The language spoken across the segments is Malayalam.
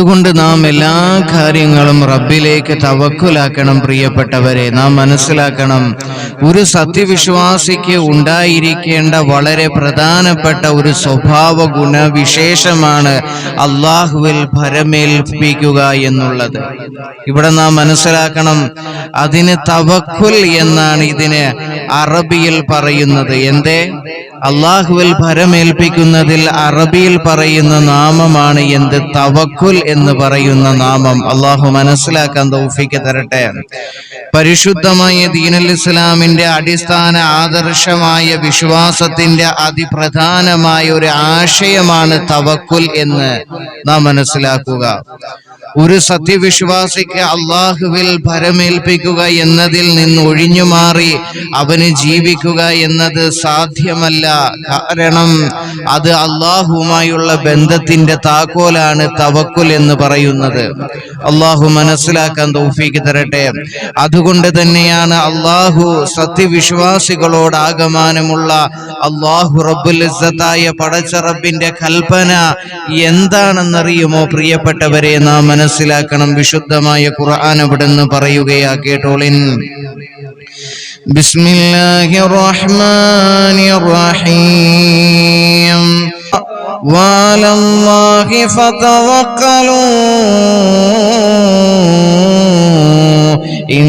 അതുകൊണ്ട് നാം എല്ലാ കാര്യങ്ങളും റബ്ബിലേക്ക് തവക്കുലാക്കണം പ്രിയപ്പെട്ടവരെ. നാം മനസ്സിലാക്കണം ഒരു സത്യവിശ്വാസിക്ക് ഉണ്ടായിരിക്കേണ്ട വളരെ പ്രധാനപ്പെട്ട ഒരു സ്വഭാവ ഗുണവിശേഷമാണ് അള്ളാഹുവിൽ ഭരമേൽപ്പിക്കുക എന്നുള്ളത്. ഇവിടെ നാം മനസ്സിലാക്കണം അതിന് തവക്കുൽ എന്നാണ് ഇതിന് അറബിയിൽ പറയുന്നത്. എന്തേ? അള്ളാഹുവിൽ ഭരമേൽപ്പിക്കുന്നതിൽ അറബിയിൽ പറയുന്ന നാമമാണ് എന്ത്? തവക്കുൽ എന്ന് പറയുന്ന നാമം. അള്ളാഹു മനസ്സിലാക്കാൻ തൗഫിക്ക് തരട്ടെ. പരിശുദ്ധമായ ദീനൽ ഇസ്ലാമിന്റെ അടിസ്ഥാന ആദർശമായ വിശ്വാസത്തിന്റെ അതിപ്രധാനമായ ഒരു ആശയമാണ് തവക്കുൽ എന്ന് നാം മനസ്സിലാക്കുക. ഒരു സത്യവിശ്വാസിക്ക് അള്ളാഹുവിൽ ഭരമേൽപ്പിക്കുക എന്നതിൽ നിന്ന് ഒഴിഞ്ഞു മാറി അവന് ജീവിക്കുക എന്നത് സാധ്യമല്ല. കാരണം അത് അള്ളാഹുമായുള്ള ബന്ധത്തിന്റെ താക്കോലാണ് തവക്കുൽ എന്ന് പറയുന്നത്. അള്ളാഹു മനസ്സിലാക്കാൻ തോഫിക്ക് തരട്ടെ. അതുകൊണ്ട് തന്നെയാണ് അള്ളാഹു സത്യവിശ്വാസികളോട് ആഗമാനമുള്ള അള്ളാഹു റബ്ബുൽ പടച്ച റബ്ബിന്റെ കൽപ്പന എന്താണെന്നറിയുമോ പ്രിയപ്പെട്ടവരെ? നാം മനസ്സിലാക്കണം. വിശുദ്ധമായ ഖുർആൻ ഇവിടുന്ന് പറയുകയാ കേട്ടോളിൻ. ബിസ്മില്ലാഹിർ റഹ്മാനിർ റഹീം വാലല്ലാഹി ഫതവക്കലൂ. ഇൻ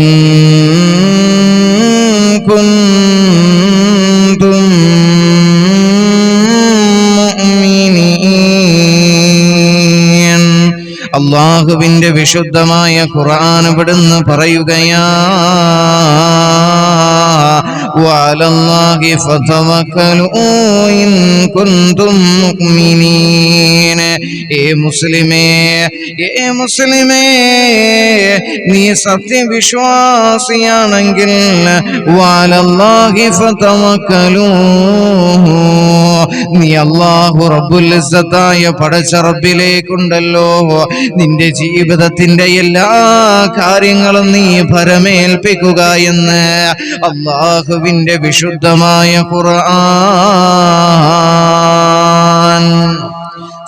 അള്ളാഹുവിന്റെ വിശുദ്ധമായ ഖുർആൻ ഇവിടുന്ന് പറയുകയാ മുസ്ലിമേ ഏ മുസ്ലിമേ നീ സത്യവിശ്വാസിയാണെങ്കിൽ വാലല്ലാഹി ഫതമക്കലൂ നീ അള്ളാഹു പടച്ച റബ്ബിലേക്കുണ്ടല്ലോ. നിന്റെ ജീവിതത്തിന്റെ എല്ലാ കാര്യങ്ങളും നീ ഭരമേൽപ്പിക്കുക എന്ന് അള്ളാഹുവിന്റെ വിശുദ്ധമായ ഖുർആൻ.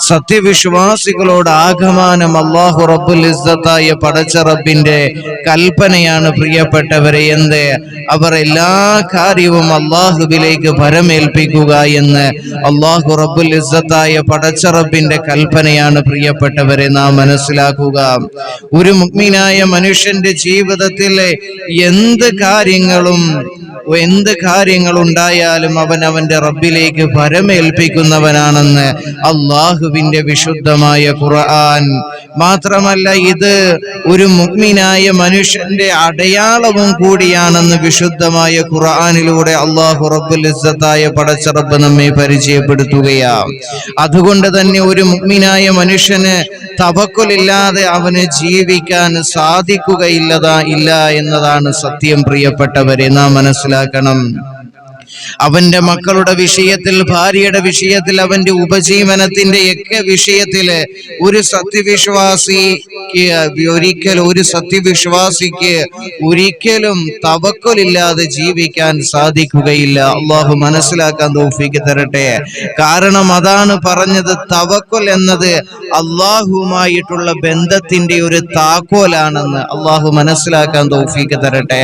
സത്യവിശ്വാസികളോട് ആഗമാനം അള്ളാഹു റബ്ബുൽ ഇസ്സത്തായ പടച്ച റബ്ബിന്റെ കൽപ്പനയാണ് പ്രിയപ്പെട്ടവരെ. എന്ത്? അവർ എല്ലാ കാര്യവും അള്ളാഹുവിലേക്ക് ഭരമേൽപ്പിക്കുക എന്ന് അള്ളാഹു റബ്ബുൽ ഇസ്സത്തായ പടച്ച റബ്ബിന്റെ കൽപ്പനയാണ് പ്രിയപ്പെട്ടവരെ നാം മനസ്സിലാക്കുക. ഒരു മുഗ്മിനായ മനുഷ്യന്റെ ജീവിതത്തിലെ എന്ത് കാര്യങ്ങളും എന്ത് കാര്യങ്ങൾ ഉണ്ടായാലും അവൻ അവന്റെ റബ്ബിലേക്ക് ഭരമേൽപ്പിക്കുന്നവനാണെന്ന് അള്ളാഹുവിന്റെ വിശുദ്ധമായ ഖുർആൻ. മാത്രമല്ല ഇത് ഒരു മുഗ്മിനായ മനുഷ്യന്റെ അടയാളവും കൂടിയാണെന്ന് വിശുദ്ധമായ ഖുർആാനിലൂടെ അള്ളാഹു റബ്ബുൽ ഇസ്സത്തായ പടച്ച റബ്ബ് നമ്മെ പരിചയപ്പെടുത്തുകയാണ് അതുകൊണ്ട് തന്നെ ഒരു മുഗ്മിനായ മനുഷ്യന് തവക്കുലില്ലാതെ അവന് ജീവിക്കാൻ സാധിക്കുകയില്ലതാ ഇല്ല എന്നതാണ് സത്യം പ്രിയപ്പെട്ടവരെ. നാം മനസ്സിലാക്കണം. അവന്റെ മക്കളുടെ വിഷയത്തിൽ ഭാര്യയുടെ വിഷയത്തിൽ അവന്റെ ഉപജീവനത്തിന്റെ ഒക്കെ വിഷയത്തിൽ ഒരു സത്യവിശ്വാസിക്ക് ഒരിക്കലും ഒരു സത്യവിശ്വാസിക്ക് ഒരിക്കലും തവക്കലില്ലാതെ ജീവിക്കാൻ സാധിക്കുകയില്ല. അള്ളാഹു മനസ്സിലാക്കാൻ തോഫിക്ക് തരട്ടെ. കാരണം അതാണ് പറഞ്ഞത് തവക്കൽ എന്നത് അള്ളാഹുമായിട്ടുള്ള ബന്ധത്തിന്റെ ഒരു താക്കോലാണെന്ന്. അള്ളാഹു മനസ്സിലാക്കാൻ തോഫിക്ക് തരട്ടെ.